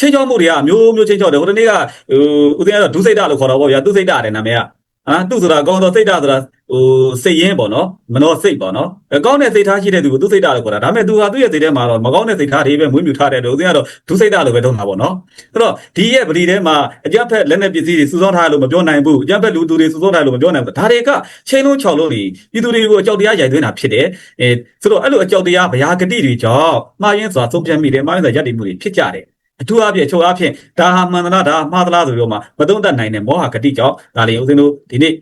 ချင်းချောမှုတွေကအမျိုးမျိုးချင်းချောတယ်ဟိုတနေ့ကဟိုဦးသိန်းကတော့ဒုစိတ်တလို့ခေါ်တော့ဗောဗျာဒုစိတ်တတဲ့နာမည်ကအာသူဆိုတာကောင်းသောစိတ်တဆိုတာဟိုစိတ်ရင်းပေါ့နော်မနောစိတ်ပေါ့နော်အကောင်းတဲ့စိတ်ထားရှိတဲ့သူကိုဒုစိတ်တလို့ခေါ်တာဒါပေမဲ့သူဟာသူ့ရဲ့စိတ်ထဲမှာတော့မကောင်းတဲ့စိတ်ထားတွေပဲမွေးမြူထားတဲ့လို့ဦးသိန်းကတော့ဒုစိတ်တလို့ပဲသုံးတာပေါ့နော်အဲ့တော့ဒီရဲ့ပရိထဲမှာအကြက်ဖက်လက်နဲ့ပစ္စည်းတွေစုဆောင်းထားလို့မပြောနိုင်ဘူးအကြက်ဖက်လူသူတွေစုဆောင်းထားလို့မပြောနိုင်ဘူးဒါတွေကချင်းလုံးချော်လို့ဒီပြည်သူတွေကိုအကြောက်တရားရိုက်သွင်းတာဖြစ်တယ်အဲဆိုတော့အဲ့လိုအကြောက်တရားဗျာဂတိတွေကြောင့်မှားယွင်းစွာသုံးပြမိတယ်မှားယွင်းစွာယက်တည်မှုတွေဖြစ်ကြတယ် အထူးအဖြင့်အချို့အဖြင့်ဒါဟာမှန်သလားဒါဟာမှားသလားဆိုပြီးတော့မှမသုံးသပ်နိုင်တဲ့မောဟဂတိကြောင့်ဒါလေးဦးဇင်းတို့ဒီနေ့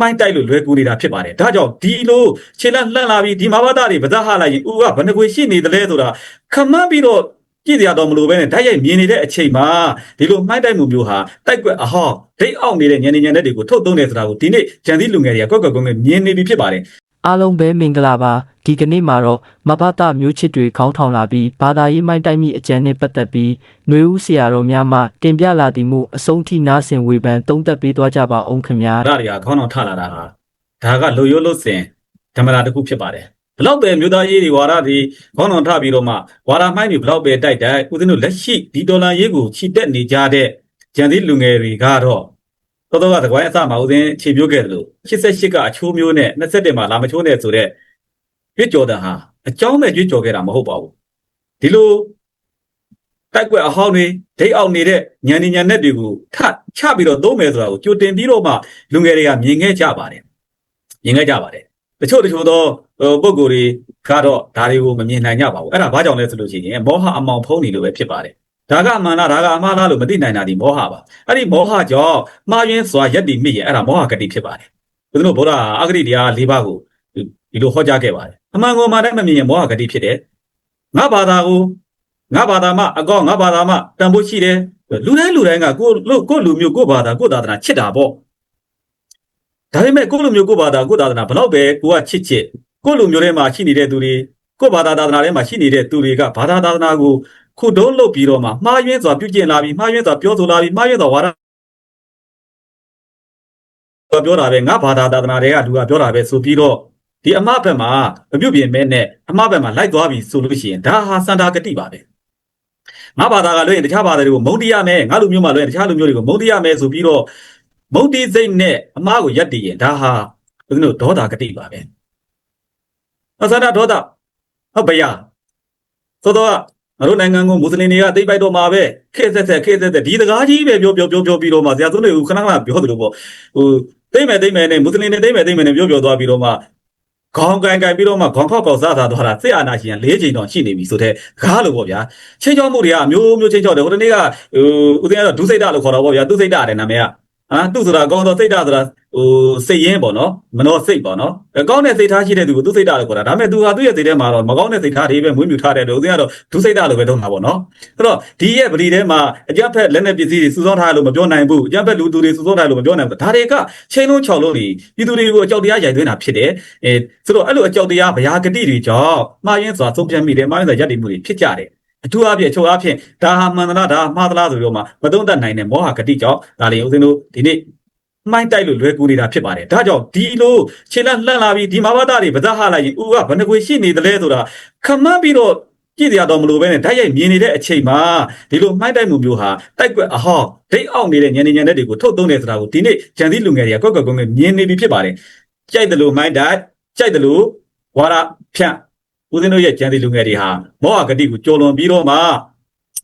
မှိုင်းတိုက်လို့လွယ်ကူနေတာဖြစ်ပါတယ်ဒါကြောင့်ဒီလိုခြေလက်လှန့်လာပြီးဒီမာဘတာတွေဗဇက်ဟလိုက်ရင်ဦးကဘယ်နှခွေရှိနေသလဲဆိုတာခမန်းပြီးတော့ကြည့်ရတော့မလို့ပဲနဲ့ဓာတ်ရိုက်မြင်နေတဲ့အချိန်မှာဒီလိုမှိုင်းတိုက်မှုမျိုးဟာတိုက်ကွက်အဟောင်းဒိတ်အောင်နေတဲ့ညနေညနေတွေကိုထုတ်သုံးနေဆိုတာကိုဒီနေ့ဂျန်သီလူငယ်တွေကကွက်ကွက်ကွက်ကွက်မြင်နေပြီဖြစ်ပါတယ် အားလုံးပဲမင်္ဂလာပါဒီကနေ့မှာတော့မဘတာမျိုးချစ်တွေခေါင်းထောင်လာပြီးဘာသာရေးမိုင်းတိုက်မိအကြံနဲ့ပတ်သက်ပြီးຫນွေဦးဆရာတော်များမှတင်ပြလာသည်မှုအဆုံးထိနားဆင်ဝေဖန်သုံးသပ်ပေးသွားကြပါအောင်ခင်ဗျာအဲ့ဒါတွေကခေါင်းအောင်ထလာတာဟာဒါကလူရိုးလို့စင်ဓမ္မတာတစ်ခုဖြစ်ပါတယ်ဘလောက်ပဲမြို့သားရေးတွေဝါရတွေခေါင်းအောင်ထပြီးတော့မှဝါရမိုင်းတွေဘလောက်ပဲတိုက်တိုက်ဦးဇင်းတို့လက်ရှိဒီဒေါ်လာရေးကိုချီတက်နေကြတဲ့ဂျန်သီလူငယ်တွေကတော့ တော်တော်ကသကွိုင်းအစမှာဦးဇင်းခြေပြိုးခဲ့တယ်လို့88ကအချိုးမျိုးနဲ့27မှာလာမချိုးနဲ့ဆိုတဲ့ကြွကြော်တာဟာအကြောင်းမဲ့ကြွကြော်ခဲ့တာမဟုတ်ပါဘူးဒီလိုတိုက်ကွက်အဟောင်းတွေဒိတ်အောင်နေတဲ့ညံနေညံနဲ့တွေကိုထချပြီးတော့သုံးမယ်ဆိုတာကိုကြိုတင်ပြီးတော့မှလူငယ်တွေကမြင်ခဲ့ကြပါတယ်မြင်ခဲ့ကြပါတယ်တချို့တချို့သောဟိုပုံကိုယ်တွေကတော့ဒါတွေကိုမမြင်နိုင်ကြပါဘူးအဲ့ဒါဘာကြောင့်လဲဆိုလို့ရှိရင်မောဟအမောင်ဖုံးနေလို့ပဲဖြစ်ပါတယ် ဒါကအမှန်လားဒါကအမှားလားလို့မသိနိုင်တာဒီမောဟပါအဲ့ဒီမောဟကြောင့်မှားယွင်းစွာယက်တည်မိရင်အဲ့ဒါမောဟဂတိဖြစ်ပါတယ်ဘုရားတို့ဗုဒ္ဓအဂတိတရား၄ပါးကိုဒီလိုဟောကြားခဲ့ပါတယ်အမှန်ကိုမှတိုင်းမမြင်ရင်မောဟဂတိဖြစ်တယ်ငါဘာသာကိုငါဘာသာမှအကောင့်ငါဘာသာမှတန်ဖို့ရှိတယ်လူတိုင်းလူတိုင်းကကိုလူကိုလူမျိုးကိုဘာသာကိုသာသနာချစ်တာပေါ့ဒါပေမဲ့ကိုယ့်လူမျိုးကိုယ့်ဘာသာကိုယ့်သာသနာဘလောက်ပဲကိုကချစ်ချစ်ကိုယ့်လူမျိုးထဲမှာရှိနေတဲ့သူတွေကိုယ့်ဘာသာသာသနာထဲမှာရှိနေတဲ့သူတွေကဘာသာသာသနာကို ခုတုံးလုပ်ပြီးတော့မှမှားယွင်းစွာပြုကျင့်လာပြီးမှားယွင်းစွာပြောဆိုလာပြီးမှားယွင်းစွာဝါဒပြောတာပဲငါဘာသာသာသနာတွေကလူကပြောတာပဲဆိုပြီးတော့ဒီအမှားဘက်မှာမပြုတ်ပြင်မဲနဲ့အမှားဘက်မှာလိုက်သွားပြီဆိုလို့ရှိရင်ဒါဟာစန္ဒာဂတိပါပဲငါဘာသာကလွှဲရင်တခြားဘာသာတွေကိုမုန်းတရားမယ်ငါလူမျိုးမှလွှဲရင်တခြားလူမျိုးတွေကိုမုန်းတရားမယ်ဆိုပြီးတော့မုတ်တိစိတ်နဲ့အမားကိုရက်တည်ရင်ဒါဟာဦးဇင်းတို့ဒေါသဂတိပါပဲအစဒဒေါသဟုတ်ပါရသောတော့ ငါတို့နိုင်ငံကိုမွတ်စလင်တွေကတိတ်ပိုက်တော့မှာပဲခေတ်ဆက်ဆက်ခေတ်ဆက်ဆက်ဒီတကားကြီးပဲပြောပြောပြောပြောပြီးတော့မှဆရာသွန်းတွေကခဏခဏပြောသလိုပေါ့ဟိုတိတ်မယ်တိတ်မယ်နဲ့မွတ်စလင်တွေတိတ်မယ်တိတ်မယ်နဲ့ပြောပြောသွားပြီးတော့မှခေါင်းကန်ကန်ပြီးတော့မှခေါင်းခောက်ကောက်စားစားသွားတာစစ်အာဏာရှင်၄ချိန်တောင်ရှိနေပြီဆိုတဲ့ကားလို့ပေါ့ဗျာချင်းချောမှုတွေကအမျိုးမျိုးချင်းချောတယ်ဟိုတနေ့ကဟိုဦးသိန်းကတော့ဒုစိတ်တလို့ခေါ်တော့ပေါ့ဗျာဒုစိတ်တတဲ့နာမည်က အာသူဆိုတာကောင်းသောစိတ်ဓာတ်ဆိုတာဟိုစိတ်ရင်းပေါ့နော်မနောစိတ်ပေါ့နော်အဲကောင်းတဲ့စိတ်ထားရှိတဲ့သူကိုသူစိတ်ဓာတ်လို့ခေါ်တာဒါပေမဲ့သူဟာသူ့ရဲ့စိတ်ထဲမှာတော့မကောင်းတဲ့စိတ်ထားတွေပဲမွေးမြူထားတဲ့တို့ဦးဇင်းကတော့ဒုစိတ်ဓာတ်လို့ပဲသုံးတာပေါ့နော်အဲ့တော့ဒီရဲ့ပရိထဲမှာအကြက်ဖက်လက်နဲ့ပစ္စည်းတွေစုဆောင်းထားလို့မပြောနိုင်ဘူးအကြက်ဖက်လူသူတွေစုဆောင်းထားလို့မပြောနိုင်ဘူးဒါတွေကချင်းလုံးချော်လို့ဒီပြည်သူတွေကိုအကြောက်တရားရိုက်သွင်းတာဖြစ်တယ်အဲဆိုတော့အဲ့လိုအကြောက်တရားဗျာဂတိတွေကြောင့်မှားယွင်းစွာသုံးပြမိတယ်မှားယွင်းစွာယက်တည်မှုတွေဖြစ်ကြတယ် အထူးအဖြင့်အချို့အဖြင့်ဒါဟာမှန်သလားဒါဟာမှားသလားဆိုပြီးတော့မှမသုံးသပ်နိုင်တဲ့မောဟဂတိကြောင့်ဒါလေးဦးဇင်းတို့ဒီနေ့မှိုင်းတိုက်လို့လွယ်ကူနေတာဖြစ်ပါတယ်ဒါကြောင့်ဒီလိုခြေလက်လှန့်လာပြီးဒီမာဘတာတွေဗဇက်ဟလိုက်ရင်ဦးကဘယ်နှခွေရှိနေသလဲဆိုတာခမန်းပြီးတော့ကြည့်ရတော့မလို့ပဲနဲ့ဓာတ်ရိုက်မြင်နေတဲ့အချိန်မှာဒီလိုမှိုင်းတိုက်မှုမျိုးဟာတိုက်ကွက်အဟောင်းဒိတ်အောင်နေတဲ့ညနေညနေတွေကိုထုတ်သုံးနေဆိုတာကိုဒီနေ့ဂျန်သီလူငယ်တွေကကွက်ကွက်ကွက်ကွက်မြင်နေပြီဖြစ်ပါတယ်ကြိုက်တယ်လို့မှိုင်းတိုက်ကြိုက်တယ်လို့ဝါရဖြန့် ဦးဇင်းတို့ရဲ့ဂျန်သီလူငယ်တွေဟာမောဟဂတိကိုကြော်လွန်ပြီးတော့မှ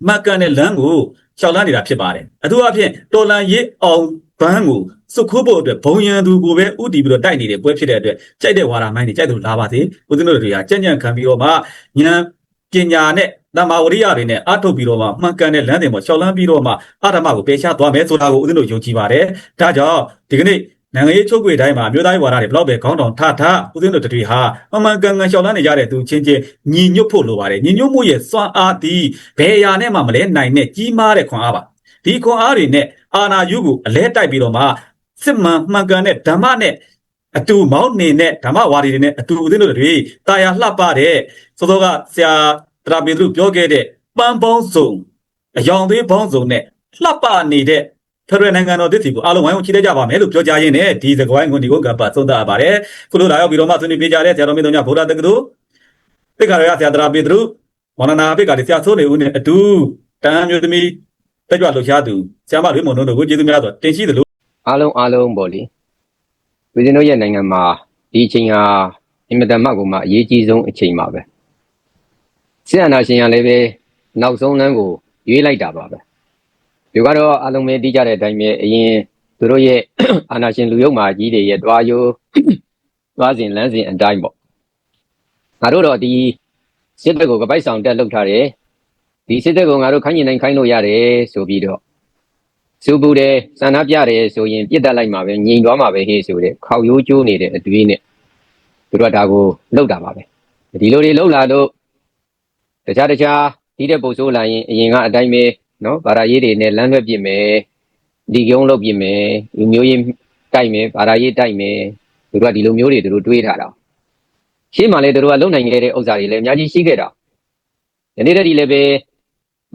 မှတ်ကန်တဲ့လမ်းကိုရှောက်လန်းနေတာဖြစ်ပါတယ်အထူးအဖြင့်တော်လန်ရစ်အောင်ဘန်းကိုစုခိုးဖို့အတွက်ဘုံရန်သူကိုပဲဥတီပြီးတော့တိုက်နေတဲ့ပွဲဖြစ်တဲ့အတွက်ကြိုက်တဲ့ဝါဒမိုင်းတွေကြိုက်တယ်လို့လာပါစေဦးဇင်းတို့တွေကကြံ့ကြံ့ခံပြီးတော့မှဉာဏ်ပညာနဲ့တမာဝရိယတွေနဲ့အထုတ်ပြီးတော့မှမှန်ကန်တဲ့လမ်းတွေမှာရှောက်လန်းပြီးတော့မှအာဓမ္မကိုပယ်ရှားသွားမယ်ဆိုတာကိုဦးဇင်းတို့ယုံကြည်ပါတယ်ဒါကြောင့်ဒီကနေ့ နိုင်ငံရေးချုပ်ကွေတိုင်းမှာမြို့သားရေးဝါဒတွေဘလောက်ပဲခေါင်းတောင်ထထဦးဇင်းတို့တွေဟာအမှန်ကန်ကန်ရှောက်လန်းနေကြတဲ့သူချင်းချင်းညီညွတ်ဖို့လိုပါတယ်ညီညွတ်မှုရဲ့စွမ်းအားသည်ဘယ်အရာနဲ့မှမလဲနိုင်တဲ့ကြီးမားတဲ့ခွန်အားပါဒီခွန်အားတွေနဲ့အာနာယုကိုအလဲတိုက်ပြီးတော့မှစစ်မှန်မှန်ကန်တဲ့ဓမ္မနဲ့အတူမောင်းနေတဲ့ဓမ္မဝါဒီတွေနဲ့အတူဦးဇင်းတို့တွေတာယာလှပတဲ့စောစောကဆရာတရာပေသူပြောခဲ့တဲ့ပန်းပေါင်းစုံအယောင်သေးပေါင်းစုံနဲ့လှပနေတဲ့ ဖရယ်နိုင်ငံတော်တည်တည်ကိုအားလုံးဝိုင်းဝန်းချီးတဲ့ကြပါမယ်လို့ပြောကြားရင်းနဲ့ဒီသကွိုင်းကိုဒီကိုကပတ်သုံးသပ်ရပါတယ်ခုလိုလာရောက်ပြီးတော့မှဆွေးနွေးပြကြတဲ့ဆရာတော်မင်းတို့ညဗုဒ္ဓတက္ကသိုလ်ပိက္ခရရဆရာတရာပေသူမောနနာပိက္ခရဆရာဆိုးနေဦးနဲ့အတူတန်အမျိုးသမီးတက်ကြွလှူရှားသူဆရာမလွေးမုံတို့ကိုကျေးဇူးများစွာတင်ရှိသလိုအားလုံးအားလုံးပေါ့လေဦးဇင်းတို့ရဲ့နိုင်ငံမှာဒီအချိန်ဟာအင်မတန်မှကိုမှအရေးကြီးဆုံးအချိန်ပါပဲဆရာနာရှင်ရလည်းပဲနောက်ဆုံးလမ်းကိုရွေးလိုက်တာပါပဲ ဒီကတော့အားလုံးပဲသိကြတဲ့အတိုင်းပဲအရင်သူတို့ရဲ့အာနာရှင်လူယုံမာကြီးတွေရဲ့တွားရိုးတွားစဉ်လမ်းစဉ်အတိုင်းပေါ့ငါတို့တော့ဒီစစ်တပ်ကိုကပိုက်ဆောင်တက်လှုပ်ထားတယ်ဒီစစ်တပ်ကိုငါတို့ခိုင်းရင်တိုင်းခိုင်းလို့ရတယ်ဆိုပြီးတော့စူပူတယ်ဆန္ဒပြတယ်ဆိုရင်ပြစ်တက်လိုက်မှာပဲငြိမ်သွားမှာပဲဟေ့ဆိုတဲ့ခေါရိုးကျိုးနေတဲ့အတွေးနဲ့သူတို့ကဒါကိုလှုပ်တာပါပဲဒီလိုတွေလှုပ်လာတော့တခြားတခြားဒီတဲ့ပုံစိုးလာရင်အရင်ကအတိုင်းပဲ နော်ဗာရာရေးတွေနဲ့လမ်းလွှဲပြစ်မယ်ဒီကုန်းလှုပ်ပြစ်မယ်လူမျိုးရေးတိုက်မယ်ဗာရာရေးတိုက်မယ်သူတို့ကဒီလိုမျိုးတွေသူတို့တွေးထားတာရှင်းမှလည်းသူတို့ကလုံနိုင်ခဲ့တဲ့ဥစ္စာတွေလည်းအများကြီးရှိခဲ့တာယနေ့တည်းလည်းပဲ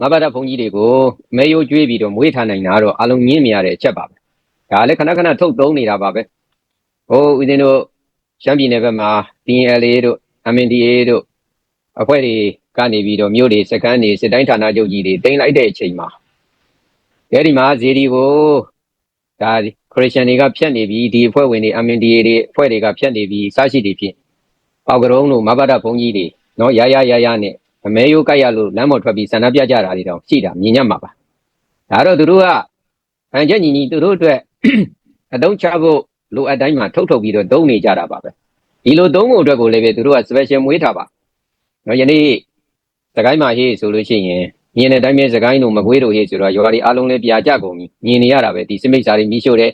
မဘာဒဘုန်းကြီးတွေကိုမဲရိုးကျွေးပြီးတော့မွေးထားနိုင်တာတော့အလုံးငင်းမြရတဲ့အချက်ပါပဲဒါလည်းခဏခဏထုတ်သုံးနေတာပါပဲဟိုဦးဇင်းတို့ရှမ်းပြည်နယ်ဘက်မှာ DNLA တို့ MNDA တို့ အဖွဲ့တွေကနေပြီးတော့မြို့တွေစကန်တွေစစ်တိုင်းဌာနချုပ်ကြီးတွေတင်လိုက်တဲ့အချိန်မှာအဲဒီမှာဇေဒီကိုဒါခရစ်ယာန်တွေကဖြတ်နေပြီးဒီအဖွဲ့ဝင်တွေ MNDA တွေအဖွဲ့တွေကဖြတ်နေပြီးစရှိတွေဖြင့်ပေါကရုံးတို့မဘာဒဘုန်းကြီးတွေနော်ရရရရနဲ့အမဲရိုးကြိုက်ရလို့လမ်းပေါ်ထွက်ပြီးဆန္ဒပြကြတာတွေတောင်ရှိတာမြင်ရမှာပါဒါတော့သူတို့ကဟန်ချက်ညီညီသူတို့အတွက်အတုံးချဖို့လိုအပ်တိုင်းမှာထုတ်ထုတ်ပြီးတော့သုံးနေကြတာပါပဲဒီလိုသုံးဖို့အတွက်ကိုလည်းပဲသူတို့က special မွေးထားပါ နော်ယနေ့စကိုင်းမှာဟေးဆိုလို့ရှိရင်မြင်တဲ့အတိုင်းပဲစကိုင်းတို့မကွေးတို့ဟေးဆိုတော့ရွာတွေအားလုံးလည်းပြာကြကုန်ပြီမြင်နေရတာပဲဒီစမိတ်စာတွေမီးရှို့တယ်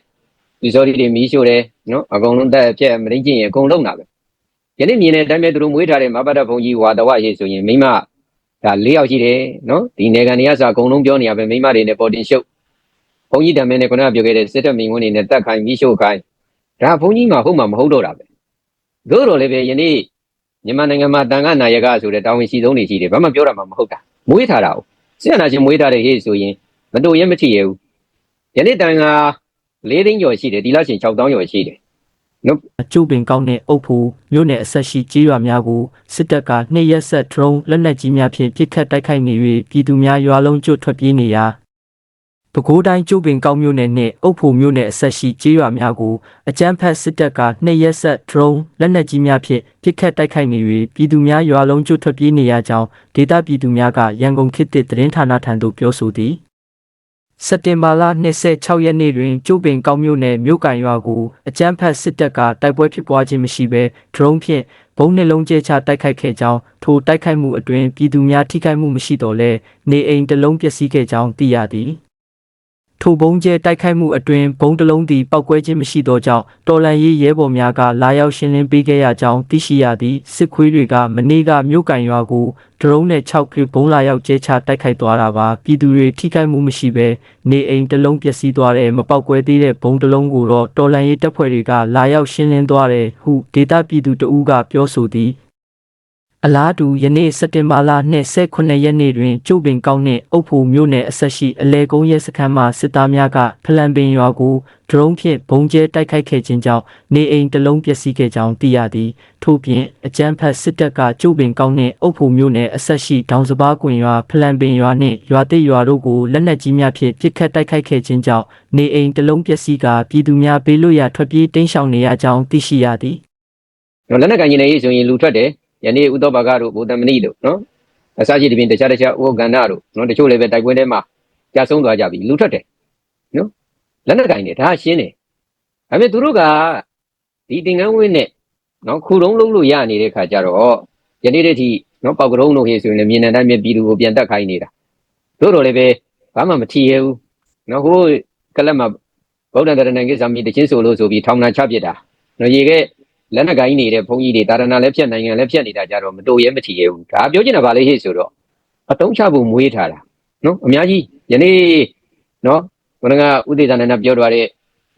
ဒီစောဒီတွေမီးရှို့တယ်နော်အကုန်လုံးတက်အပြက်မရင်းချင်းရင်အကုန်လုံးတာပဲယနေ့မြင်တဲ့အတိုင်းပဲသူတို့မွေးထားတဲ့မဘတ်တဘုံကြီးဝါတဝဟေးဆိုရင်မိမဒါ၄ယောက်ရှိတယ်နော်ဒီနေကန်တွေကဆိုအကုန်လုံးပြောနေရပဲမိမတွေနဲ့ပေါ်တင်ရှုပ်ဘုန်းကြီးတမန်နဲ့ခုနကပြောခဲ့တဲ့စစ်တပ်မိန်ဝင်တွေနဲ့တက်ခိုင်းပြီးရှုပ်ခိုင်းဒါဘုန်းကြီးမှာဟုတ်မှာမဟုတ်တော့တာပဲတို့တော့လည်းပဲယနေ့ မြန်မာနိုင်ငံမှာတန်ခါနာယကဆိုတဲ့တာဝန်ရှိဆုံးတွေရှိတယ်ဘာမှပြောတာမှမဟုတ်တာမွေးထားတာ哦ဆရာနာရှင်မွေးထားတဲ့ဟေ့ဆိုရင်မတော်ရဲမထီရဘူးယနေ့တန်ခါ၄သိန်းကျော်ရှိတယ်ဒီလောက်ရှင်6တောင်းကျော်ရှိတယ်ကျုပ်ပင်ကောင်းတဲ့အုပ်ဖို့မြို့နယ်အဆက်ရှိကြေးရွာများကိုစစ်တပ်ကနှစ်ရက်ဆက်ဒရုန်းလက်နက်ကြီးများဖြင့်ပစ်ခတ်တိုက်ခိုက်နေ၍ပြည်သူများရွာလုံးကျွတ်ထွက်ပြေးနေရာ ပဲခူးတိုင်းကျုပ်ပင်ကောင်းမြို့နယ်နှင့်အုပ်ဖို့မြို့နယ်အဆက်ရှိကြေးရွာများကိုအကြမ်းဖက်စစ်တပ်ကနှစ်ရက်ဆက်ဒရုန်းလက်နက်ကြီးများဖြင့်ပစ်ခတ်တိုက်ခိုက်နေ၍ပြည်သူများရွာလုံးကျွတ်ထွက်ပြေးနေရကြောင်းဒေသပြည်သူများကရန်ကုန်ခေတ်သစ်သတင်းဌာနထံသို့ပြောဆိုသည်စက်တင်ဘာလ26ရက်နေ့တွင်ကျိုးပင်ကောင်းမြို့နယ်မြို့ကန်ရွာကိုအကြမ်းဖက်စစ်တပ်ကတိုက်ပွဲဖြစ်ပွားခြင်းမရှိဘဲဒရုန်းဖြင့်ဘုံနှလုံးကျဲချတိုက်ခိုက်ခဲ့ကြောင်းထိုတိုက်ခိုက်မှုအတွင်းပြည်သူများထိခိုက်မှုမရှိတော့လဲနေအိမ်တစ်လုံးပျက်စီးခဲ့ကြောင်းသိရသည် ထိုဘုံကျဲတိုက်ခိုက်မှုအတွင်းဘုံတစ်လုံးသည်ပောက်ကွဲခြင်းမရှိသောကြောင့်တော်လန်ရေးရဲဘော်များကလာရောက်ရှင်းလင်းပေးခဲ့ရကြောင်းသိရှိရသည်စစ်ခွေးတွေကမနေ့ကမြို့ကန်ရွာကိုဒရုန်းနဲ့6ကဘုံလာရောက်ကျဲချတိုက်ခိုက်သွားတာပါပြည်သူတွေထိခိုက်မှုမရှိဘဲနေအိမ်တစ်လုံးပျက်စီးသွားတယ်မပောက်ကွဲသေးတဲ့ဘုံတစ်လုံးကိုတော့တော်လန်ရေးတပ်ဖွဲ့တွေကလာရောက်ရှင်းလင်းသွားတယ်ဟုဒေတာပြည်သူတအူးကပြောဆိုသည် အလားတူယနေ့စက်တင်ဘာလ29ရက်နေ့တွင်ကျုပ်ပင်ကောင်းနှင့်အုပ်ဖို့မြို့နယ်အဆက်ရှိအလဲကုန်းရဲစခန်းမှစစ်သားများကဖလန်ပင်ရွာကိုဒရုန်းဖြင့်ဘုံကျဲတိုက်ခိုက်ခဲ့ခြင်းကြောင့်နေအိမ်တစ်လုံးပျက်စီးခဲ့ကြောင်းသိရသည်ထို့ပြင်အကြမ်းဖက်စစ်တပ်ကကျုပ်ပင်ကောင်းနှင့်အုပ်ဖို့မြို့နယ်အဆက်ရှိဒေါင်စပါးကွင်ရွာဖလန်ပင်ရွာနှင့်ရွာတိတ်ရွာတို့ကိုလက်နက်ကြီးများဖြင့်ပစ်ခတ်တိုက်ခိုက်ခဲ့ခြင်းကြောင့်နေအိမ်တစ်လုံးပျက်စီးကာပြည်သူများဘေးလွတ်ရာထွက်ပြေးတိမ်းရှောင်နေရကြောင်းသိရှိရသည်နော်လက်နက်ကန်ကြီးနေရေးဆိုရင်လူထွက်တယ် ယနေ့ဥသောဘာကတို့ဗုဒ္ဓမဏိတို့နော်အစရှိတပြင်တခြားတခြားဥက္ကန္နတို့နော်တချို့လည်းပဲတိုက်ပွဲထဲမှာကြာဆုံးသွားကြပြီလူထွက်တယ်နော်လက်နက်ကန်နေဒါရှင်းတယ်ဒါပေမဲ့သူတို့ကဒီတင်ငန်းဝင်းနဲ့နော်ခုတုံးလုံးလို့ရနေတဲ့ခါကျတော့ယနေ့တည်းထိနော်ပေါက်ကရုံးတို့ဟေးဆိုရင်လည်းမြင်တဲ့အတိုင်းပဲပြည်သူကိုပြန်တက်ခိုင်းနေတာတို့တော့လည်းပဲဘာမှမထီရဘူးနော်ဟိုကလပ်မှာဗုဒ္ဓတရဏံကိစ္စမီတချင်းဆိုလို့ဆိုပြီးထောင်နာချပစ်တာနော်ရေကဲ လက်နက်ကိုင်းနေတဲ့ဘုန်းကြီးတွေတာရဏလည်းဖြတ်နိုင်ငံလည်းဖြတ်နေတာကြတော့မတိုရဲမထီရဲဘူးဒါပြောချင်တာဗာလေဟေ့ဆိုတော့အတုံးချဖို့မွေးထားတာနော်အများကြီးယနေ့နော်ဘုရားကဥဒေသနာနဲ့ပြောထားတဲ့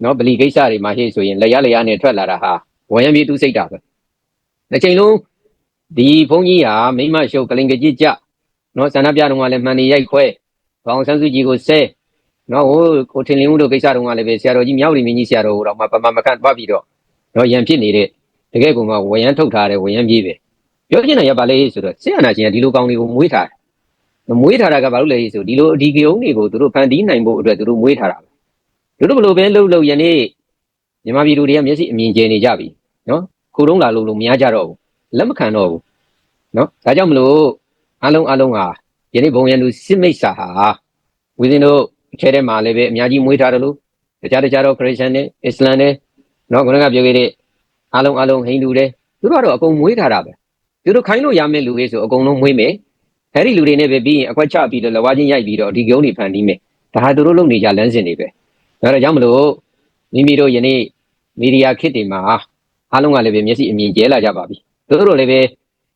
နော်ဗလီကိစ္စတွေမှာဟေ့ဆိုရင်လက်ရလက်ရနဲ့ထွက်လာတာဟာဝရံပြေသူစိတ်တာပဲတစ်ချိန်လုံးဒီဘုန်းကြီးဟာမိမရှုပ်ကလင်ကကြစ်ကြနော်ဆန္ဒပြတော့ကလည်းမှန်နေရိုက်ခွဲဘောင်ဆန်းစုကြည်ကိုဆဲနော်ဟိုကိုထင်လင်းဦးတို့ကိစ္စတုန်းကလည်းပဲဆရာတော်ကြီးမြောက်ရီမင်းကြီးဆရာတော်တော့မှပမမခန့်သွားပြီးတော့နော်ရံဖြစ်နေတဲ့ တကယ်ကိုမှဝရမ်းထုတ်ထားတယ်ဝရမ်းပြေးပဲပြောချင်တာရပါလေဆိုတော့ဆရာနာရှင်ကဒီလိုကောင်းလေးကိုမွေးထားတယ်မွေးထားတာကဘာလို့လဲဆိုဒီလိုအဒီကယုံတွေကိုသူတို့ဖန်တီးနိုင်ဖို့အတွက်သူတို့မွေးထားတာပဲသူတို့ဘယ်လိုပဲလှုပ်လှုပ်ယနေ့မြန်မာပြည်သူတွေကမျက်စိအမြင်ကျနေကြပြီနော်ခုတုံးလာလို့လို့မရကြတော့ဘူးလက်မခံတော့ဘူးနော်ဒါကြောင့်မလို့အားလုံးအားလုံးဟာယနေ့ဘုံရန်သူစစ်မိတ်စာဟာဝီဇင်တို့အထဲထဲမှာလည်းပဲအများကြီးမွေးထားတယ်လို့တခြားတခြားတော့ခရစ်ယာန်နဲ့အစ္စလမ်နဲ့နော်ခုနကပြောခဲ့တဲ့ အားလုံးအားလုံးဟိန္ဒူတွေသူတို့ကတော့အကုန်မွေးထားတာပဲသူတို့ခိုင်းလို့ရမယ့်လူတွေဆိုအကုန်လုံးမွေးမယ် အဲ့ဒီလူတွေနဲ့ပဲပြီးရင်အကွက်ချပြီးတော့လဝါချင်းရိုက်ပြီးတော့ဒီကုန်းတွေဖန်တီးမယ်ဒါဟာသူတို့လုပ်နေကြလမ်းစဉ်တွေပဲဒါတော့ကြောင့်မလို့မိမိတို့ယနေ့မီဒီယာခေတ်တွေမှာအားလုံးကလည်းပဲမျက်စိအမြင်ကျဲလာကြပါပြီသူတို့လည်းပဲ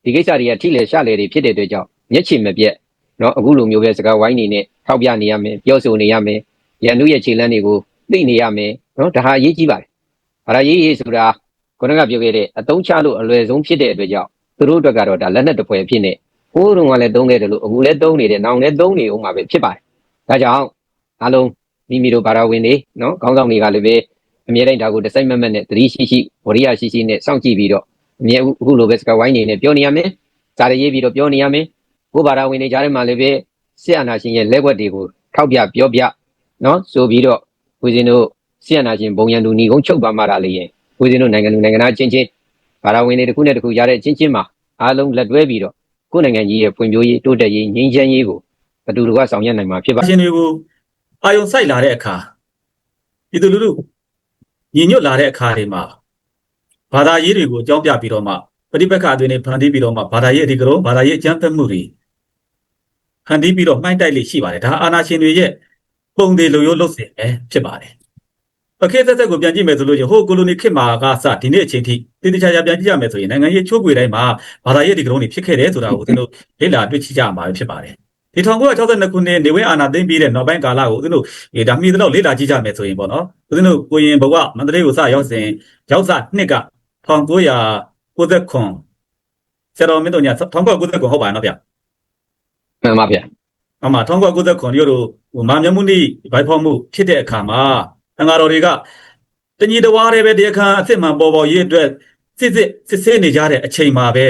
ဒီကိစ္စတွေကထိလေရှလေတွေဖြစ်တဲ့အတွက်ကြောင့်မျက်ခြေမပြက်เนาะအခုလိုမျိုးပဲစကားဝိုင်းနေနဲ့ထောက်ပြနေရမယ်ပြောဆိုနေရမယ်ရန်သူရဲ့ခြေလမ်းတွေကိုသိနေရမယ်เนาะဒါဟာအရေးကြီးပါတယ်ဒါဟာရေးရေးဆိုတာ ခုနကပြောခဲ့တဲ့အတုံးချလို့အလွယ်ဆုံးဖြစ်တဲ့အတွက်ကြောင့်သူတို့အတွက်ကတော့ဒါလက်နက်တစ်ပွဲဖြစ်နေဟိုးတုန်းကလည်းသုံးခဲ့တယ်လို့အခုလည်းသုံးနေတယ်နောင်လည်းသုံးနေဦးမှာပဲဖြစ်ပါတယ်။ဒါကြောင့်အားလုံးမိမိတို့ဘာသာဝင်တွေနော်ခေါင်းဆောင်တွေကလည်းပဲအမြဲတမ်းဒါကိုတစ်စိုက်မမက်နဲ့သတိရှိရှိဝရိယရှိရှိနဲ့စောင့်ကြည့်ပြီးတော့အမြဲအခုလိုပဲစကားဝိုင်းနေနဲ့ပြောနေရမယ်။ဇာရရေးပြီးတော့ပြောနေရမယ်။ဘုဘာသာဝင်တွေကြားထဲမှာလည်းပဲစစ်အာဏာရှင်ရဲ့လက်ဝက်တွေကိုထောက်ပြပြောပြနော်ဆိုပြီးတော့ဦးဇင်းတို့စစ်အာဏာရှင်ဘုံရန်သူညီကုန်းချုပ်သွားမှတာလေရင် ဦးဇင်းတို့နိုင်ငံလူနိုင်ငံသားချင်းချင်းဘာသာဝင်တွေတစ်ခုနဲ့တစ်ခုကြားတဲ့ချင်းချင်းမှာအားလုံးလက်တွဲပြီးတော့ကိုယ်နိုင်ငံကြီးရဲ့ဖွံ့ဖြိုးရေးတိုးတက်ရေးငြိမ်းချမ်းရေးကိုအတူတူကဆောင်ရွက်နိုင်မှာဖြစ်ပါအရှင်တွေကိုအာယုံစိုက်လာတဲ့အခါပြည်သူလူထုညီညွတ်လာတဲ့အခါတွေမှာဘာသာရေးတွေကိုအကြောင်းပြပြီးတော့မှပฏิပက္ခအတွင်းနေဖန်တီးပြီးတော့မှဘာသာရေးအဒီကရုံးဘာသာရေးအကြမ်းဖက်မှုတွေဖန်တီးပြီးတော့မှိုင်းတိုက်လိရှိပါတယ်ဒါအာနာရှင်တွေရဲ့ပုံသေးလိုရိုးလုတ်စင်ပဲဖြစ်ပါတယ် အခက်သက်သက်ကိုပြန်ကြည့်မယ်ဆိုလို့ချင်းဟိုကိုလိုနီခေတ်မှာကစဒီနေ့အချိန်ထိတိတိကျကျပြန်ကြည့်ရမယ်ဆိုရင်နိုင်ငံရေးချိုးကွေတိုင်းမှာဘာသာရေးဒီကရုံးတွေဖြစ်ခဲ့တယ်ဆိုတာကိုသူတို့လေ့လာတွေ့ရှိကြမှာဖြစ်ပါတယ်ဒီ1962ခုနှစ်နေဝင်းအာနာသိမ့်ပြီးတဲ့နောက်ပိုင်းကာလကိုဦးဇင်းတို့ဒီဒါမှီတော့လေ့လာကြည့်ကြမယ်ဆိုရင်ပေါ့နော်ဦးဇင်းတို့ကိုရင်ဘဝမန္တလေးကိုစရောက်စဉ်ရောက်စနှစ်က1990ခွန်ဆရာတော်မင်းတို့ညာ1990ခွန်ဟုတ်ပါရဲ့နော်ဗျမှန်ပါဗျာအမှ1990ခွန်တို့တို့ဟိုမာမြတ်မှုနိဘိုက်ဖောက်မှုဖြစ်တဲ့အခါမှာ အင်္ဂါတော်တွေကတညီတဝါတည်းပဲတရားခံအစ်စ်မှန်ပေါ်ပေါ်ရေးအတွက်စစ်စစ်စစ်ဆေးနေကြတဲ့အချိန်မှာပဲ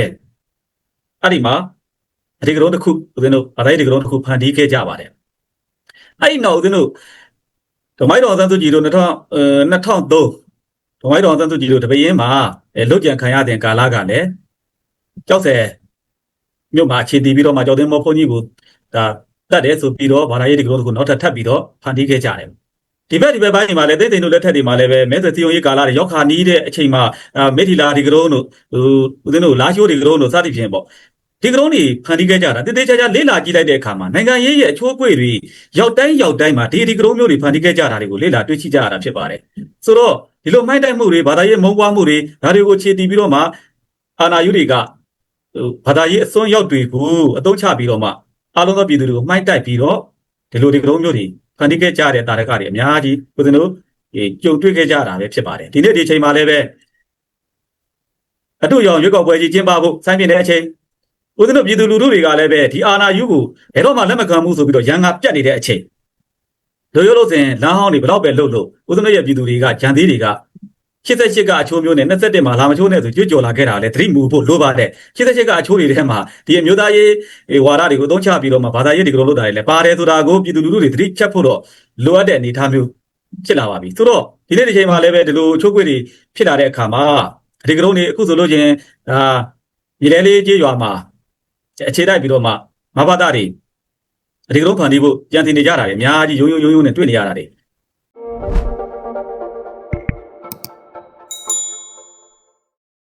အဲ့ဒီမှာအဒီကရုံးတစ်ခုဦးဇင်းတို့ဗတိုင်းဒီကရုံးတစ်ခုဖန်တီးခဲ့ကြပါတယ်အဲ့ဒီနောက်ဦးဇင်းတို့ဓမ္မိုက်တော်သန်းစုကြည်တို့2000အဲ2003ဓမ္မိုက်တော်သန်းစုကြည်တို့တပင်းမှာအဲလွတ်ကြံခံရတဲ့ကာလကလည်းကြောက်စဲမြို့မှာအခြေတည်ပြီးတော့မှကြောက်တဲ့မော်ဖုန်ကြီးကိုဒါတတ်တယ်ဆိုပြီးတော့ဘာသာရေးဒီကရုံးတစ်ခုနောက်ထပ်ထပ်ပြီးတော့ဖန်တီးခဲ့ကြတယ် ဒီဘက်ဒီဘက်ပိုင်းတွေမှာလည်းသိသိတို့လက်ထက်တွေမှာလည်းပဲမဲဆွေစီယုံရေးကာလတွေရောက်ခါနီးတဲ့အချိန်မှာအာမေထီလာဒီကရုံးတို့ဟိုဦးဇင်းတို့လာရှိုးဒီကရုံးတို့စသဖြင့်ပေါ့ဒီကရုံးတွေဖန်တီးခဲ့ကြတာတိတိကျကျလေ့လာကြည့်လိုက်တဲ့အခါမှာနိုင်ငံရေးရဲ့အချိုးအကွေ့တွေရောက်တိုင်းရောက်တိုင်းမှာဒီဒီကရုံးမျိုးတွေဖန်တီးခဲ့ကြတာတွေကိုလေ့လာတွေ့ရှိကြရတာဖြစ်ပါတယ်ဆိုတော့ဒီလိုမှိုင်းတိုက်မှုတွေဘာသာရေးမုံပွားမှုတွေဒါတွေကိုခြေတည်ပြီးတော့မှအာနာယုတွေကဟိုဘာသာရေးအစွန်းရောက်တွေကိုအသုံးချပြီးတော့မှအားလုံးသောပြည်သူတွေကိုမှိုင်းတိုက်ပြီးတော့ဒီလိုဒီကရုံးမျိုးတွေ ဖန်တီးခဲ့ကြတဲ့တာရကတွေအများကြီးဦးဇင်းတို့ဒီကြုံတွေ့ခဲ့ကြတာပဲဖြစ်ပါတယ်ဒီနေ့ဒီအချိန်မှာလည်းပဲအတူရောင်ရွက်ကောက်ပွဲကြီးကျင်းပဖို့စိုင်းပြတဲ့အချိန်ဦးဇင်းတို့ပြည်သူလူထုတွေကလည်းပဲဒီအာနာယူကိုဘယ်တော့မှလက်မခံဘူးဆိုပြီးတော့ရန်ငါပြတ်နေတဲ့အချိန်တို့ရိုးလို့စဉ်လမ်းဟောင်းတွေဘယ်တော့ပဲလှုပ်လို့ဦးဇင်းတို့ရဲ့ပြည်သူတွေကဂျန်သေးတွေက 88ကအချိုးမျိုးနဲ့27မှာလာမချိုးနဲ့ဆိုကြွကြော်လာခဲ့တာလေသတိမူဖို့လိုပါတယ်88ကအချိုးတွေထဲမှာဒီအမျိုးသားရေးဝါဒတွေကိုအသုံးချပြီးတော့မှဘာသာရေးတွေကိုလုပ်တာတွေလည်းပါတယ်ဆိုတာကိုပြည်သူလူထုတွေသတိချက်ဖို့တော့လိုအပ်တဲ့အနေအထားမျိုးဖြစ်လာပါပြီဆိုတော့ဒီနေ့ဒီချိန်မှာလည်းပဲဒီလိုအချိုးကွေတွေဖြစ်လာတဲ့အခါမှာဒီကရုံးတွေအခုဆိုလို့ချင်းအာမြေလဲလေးကြေးရွာမှာအခြေတိုက်ပြီးတော့မှမဘာတာတွေဒီကရုံးဖန်တီးဖို့ကြံတင်နေကြတာတွေအများကြီးယုံယုံယုံယုံနဲ့တွေ့နေရတာတွေ